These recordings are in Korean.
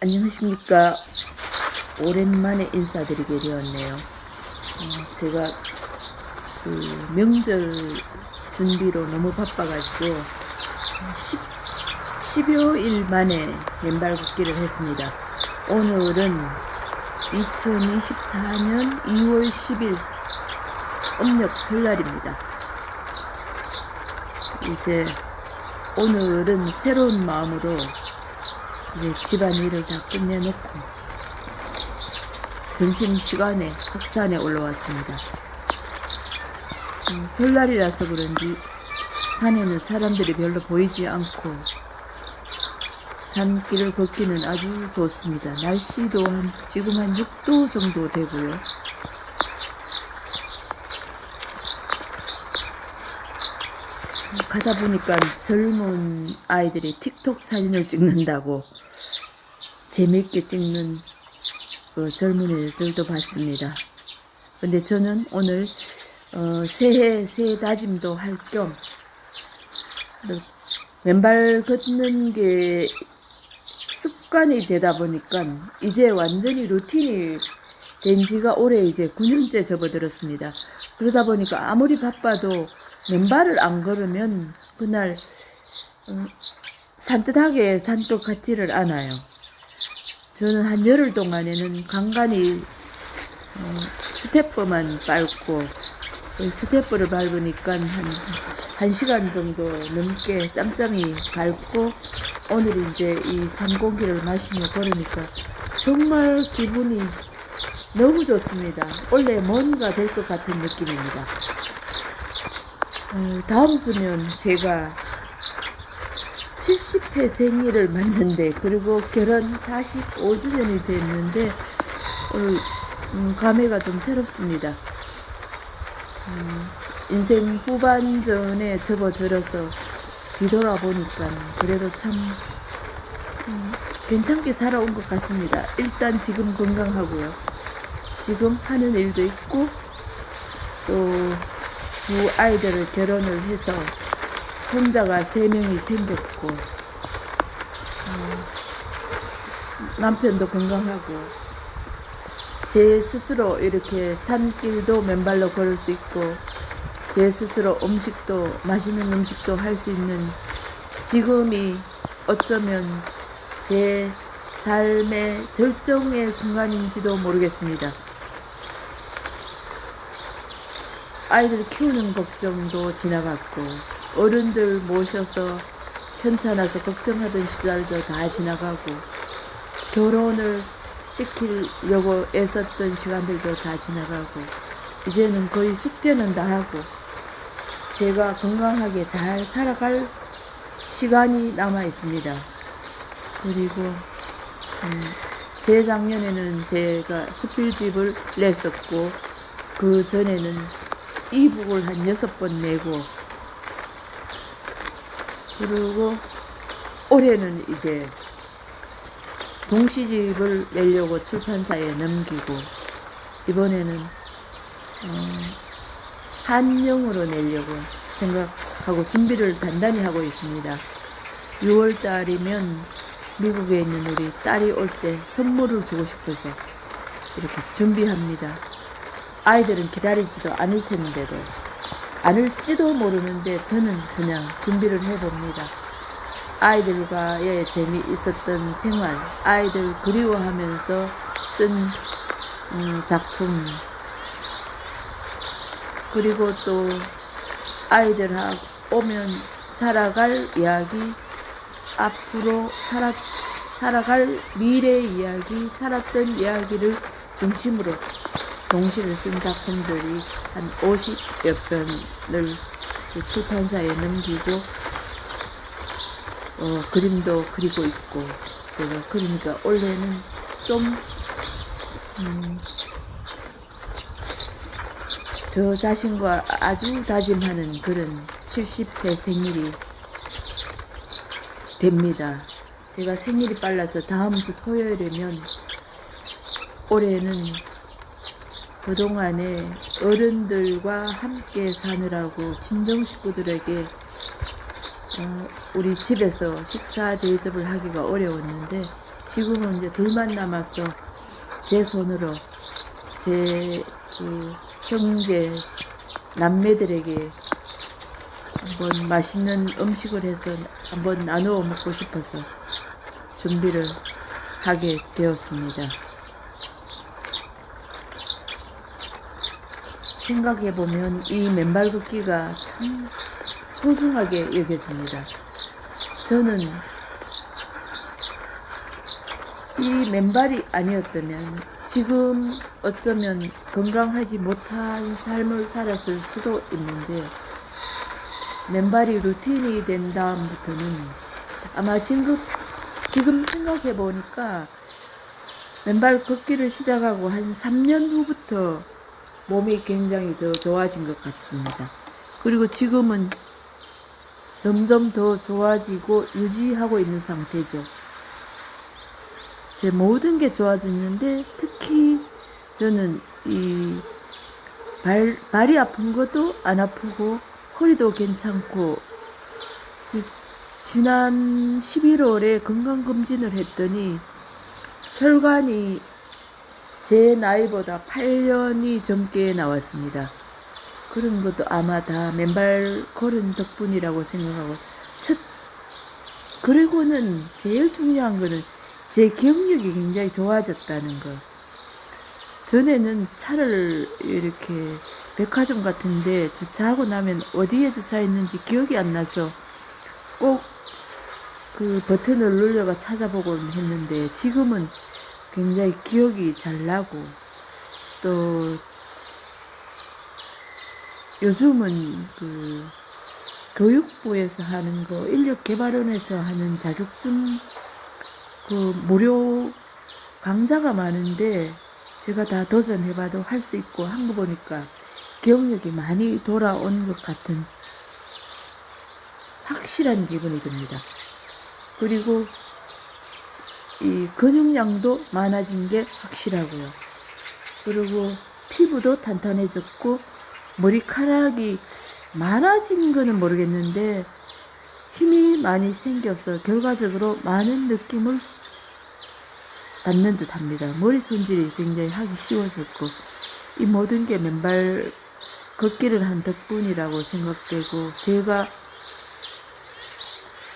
안녕하십니까. 오랜만에 인사드리게 되었네요. 어, 제가 그 명절 준비로 너무 바빠가지고 10, 10여일 만에 맨발 걷기를 했습니다. 오늘은 2024년 2월 10일 음력 설날입니다. 이제 오늘은 새로운 마음으로 이제 집안 일을 다 끝내놓고 점심시간에 북산에 올라왔습니다. 음, 설날이라서 그런지 산에는 사람들이 별로 보이지 않고 산길을 걷기는 아주 좋습니다. 날씨도 한, 지금 한 6도 정도 되고요. 가다 보니까 젊은 아이들이 틱톡 사진을 찍는다고 재미있게 찍는 그 젊은이들도 봤습니다. 근데 저는 오늘 어, 새해 새해 다짐도 할 겸 왼발 걷는 게 습관이 되다 보니까 이제 완전히 루틴이 된 지가 올해 이제 9년째 접어들었습니다. 그러다 보니까 아무리 바빠도 맨발을 안 걸으면 그날 어, 산뜻하게 산것 같지를 않아요. 저는 한 열흘 동안에는 간간히 어, 스태퍼만 밟고 그 스태퍼를 밟으니까 한, 한 시간 정도 넘게 짬짬이 밟고 오늘 이제 이 산공기를 마시며 걸으니까 정말 기분이 너무 좋습니다. 원래 뭔가 될 것 같은 느낌입니다. 어, 다음 주면 제가 70회 생일을 맞는데 그리고 결혼 45주년이 됐는데 오늘 음, 감회가 좀 새롭습니다. 음, 인생 후반전에 접어들어서 뒤돌아보니까 그래도 참 음, 괜찮게 살아온 것 같습니다. 일단 지금 건강하고요. 지금 하는 일도 있고 또 두 아이들을 결혼을 해서 손자가 세 명이 생겼고 어, 남편도 건강하고 제 스스로 이렇게 산길도 맨발로 걸을 수 있고 제 스스로 음식도 맛있는 음식도 할 수 있는 지금이 어쩌면 제 삶의 절정의 순간인지도 모르겠습니다. 아이들 키우는 걱정도 지나갔고 어른들 모셔서 편찮아서 걱정하던 시절도 다 지나가고 결혼을 시키려고 애썼던 시간들도 다 지나가고 이제는 거의 숙제는 다 하고 제가 건강하게 잘 살아갈 시간이 남아 있습니다. 그리고 음, 재작년에는 제가 수필집을 냈었고 그 전에는 이북을 한 여섯 번 내고 그리고 올해는 이제 동시집을 내려고 출판사에 넘기고 이번에는 어, 한영으로 내려고 생각하고 준비를 단단히 하고 있습니다. 6월 달이면 미국에 있는 우리 딸이 올 때 선물을 주고 싶어서 이렇게 준비합니다. 아이들은 기다리지도 않을 텐데도 않을지도 모르는데 저는 그냥 준비를 해봅니다. 아이들과의 재미 있었던 생활, 아이들 그리워하면서 쓴 음, 작품, 그리고 또 아이들하고 오면 살아갈 이야기, 앞으로 살아, 살아갈 미래 이야기, 살았던 이야기를 중심으로 동시를 쓴 작품들이 한 50여 편을 출판사에 넘기고 어, 그림도 그리고 있고 제가 그러니까 원래는 좀 음, 저 자신과 아주 다짐하는 그런 70회 생일이 됩니다. 제가 생일이 빨라서 다음 주 토요일이면 올해는 그동안에 어른들과 함께 사느라고 친정 식구들에게 어, 우리 집에서 식사 대접을 하기가 어려웠는데 지금은 이제 둘만 남아서 제 손으로 제 그 형제 남매들에게 한번 맛있는 음식을 해서 한번 나누어 먹고 싶어서 준비를 하게 되었습니다. 생각해 보면 이 맨발 걷기가 참 소중하게 여겨집니다. 저는 이 맨발이 아니었다면 지금 어쩌면 건강하지 못한 삶을 살았을 수도 있는데 맨발이 루틴이 된 다음부터는 아마 지금, 지금 생각해 보니까 맨발 걷기를 시작하고 한 3년 후부터 몸이 굉장히 더 좋아진 것 같습니다. 그리고 지금은 점점 더 좋아지고 유지하고 있는 상태죠. 제 모든 게 좋아졌는데 특히 저는 이 발, 발이 아픈 것도 안 아프고 허리도 괜찮고 이 지난 11월에 건강검진을 했더니 혈관이 제 나이보다 8년이 젊게 나왔습니다. 그런 것도 아마 다 맨발 걸은 덕분이라고 생각하고 첫 그리고는 제일 중요한 거는 제 기억력이 굉장히 좋아졌다는 거. 전에는 차를 이렇게 백화점 같은데 주차하고 나면 어디에 주차했는지 기억이 안 나서 꼭 그 버튼을 눌려가 찾아보곤 했는데 지금은 굉장히 기억이 잘 나고 또 요즘은 그 교육부에서 하는 거 인력개발원에서 하는 자격증 그 무료 강좌가 많은데 제가 다 도전해봐도 할 수 있고 한 거 보니까 기억력이 많이 돌아온 것 같은 확실한 기분이 듭니다. 그리고 이 근육량도 많아진 게 확실하고요. 그리고 피부도 탄탄해졌고 머리카락이 많아진 거는 모르겠는데 힘이 많이 생겨서 결과적으로 많은 느낌을 받는 듯 합니다. 머리 손질이 굉장히 하기 쉬워졌고 이 모든 게 맨발 걷기를 한 덕분이라고 생각되고 제가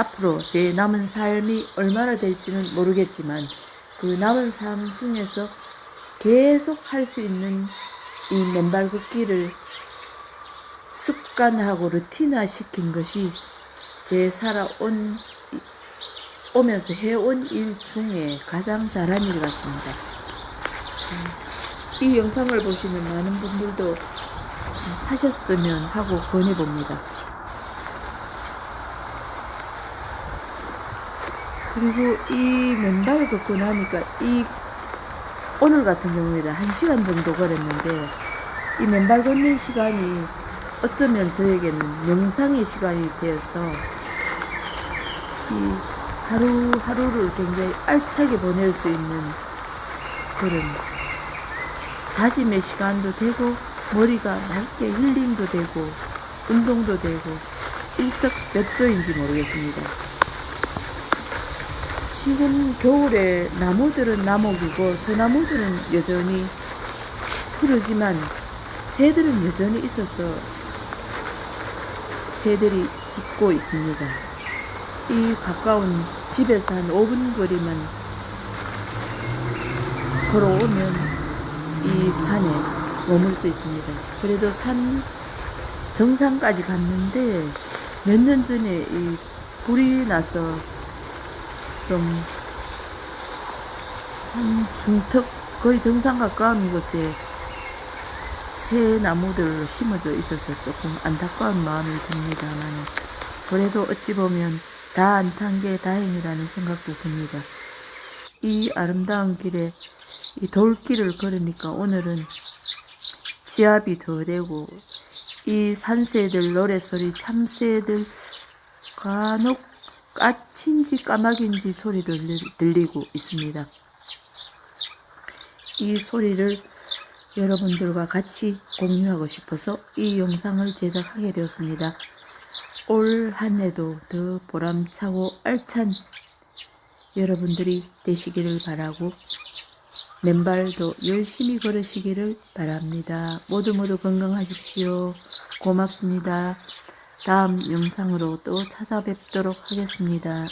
앞으로 제 남은 삶이 얼마나 될지는 모르겠지만 그 남은 삶 중에서 계속 할 수 있는 이 맨발 걷기를 습관하고 루틴화 시킨 것이 제 살아온 오면서 해온 일 중에 가장 잘한 일 같습니다. 음, 이 영상을 보시는 많은 분들도 하셨으면 하고 권해봅니다. 그리고 이 맨발을 걷고 나니까 이 오늘 같은 경우에는 한 시간 정도 걸었는데 이 맨발 걷는 시간이 어쩌면 저에게는 명상의 시간이 되어서 이 하루하루를 굉장히 알차게 보낼 수 있는 그런 다짐의 시간도 되고 머리가 맑게 힐링도 되고 운동도 되고 일석몇조인지 모르겠습니다. 지금 겨울에 나무들은 나목이고 소나무들은 여전히 푸르지만 새들은 여전히 있어서 새들이 짖고 있습니다. 이 가까운 집에서 한 5분 거리만 걸어오면 이 산에 머물 수 있습니다. 그래도 산 정상까지 갔는데 몇 년 전에 이 불이 나서 좀 산 중턱 거의 정상 가까운 곳에 새 나무들 심어져 있어서 조금 안타까운 마음이 듭니다만 그래도 어찌 보면 다 안 탄 게 다행이라는 생각도 듭니다. 이 아름다운 길에 이 돌길을 걸으니까 오늘은 지압이 더 되고 이 산새들 노래소리 참새들 간혹 까친지 까막인지 소리도 들리고 있습니다. 이 소리를 여러분들과 같이 공유하고 싶어서 이 영상을 제작하게 되었습니다. 올 한 해도 더 보람차고 알찬 여러분들이 되시기를 바라고 맨발도 열심히 걸으시기를 바랍니다. 모두 모두 건강하십시오. 고맙습니다. 다음 영상으로 또 찾아뵙도록 하겠습니다.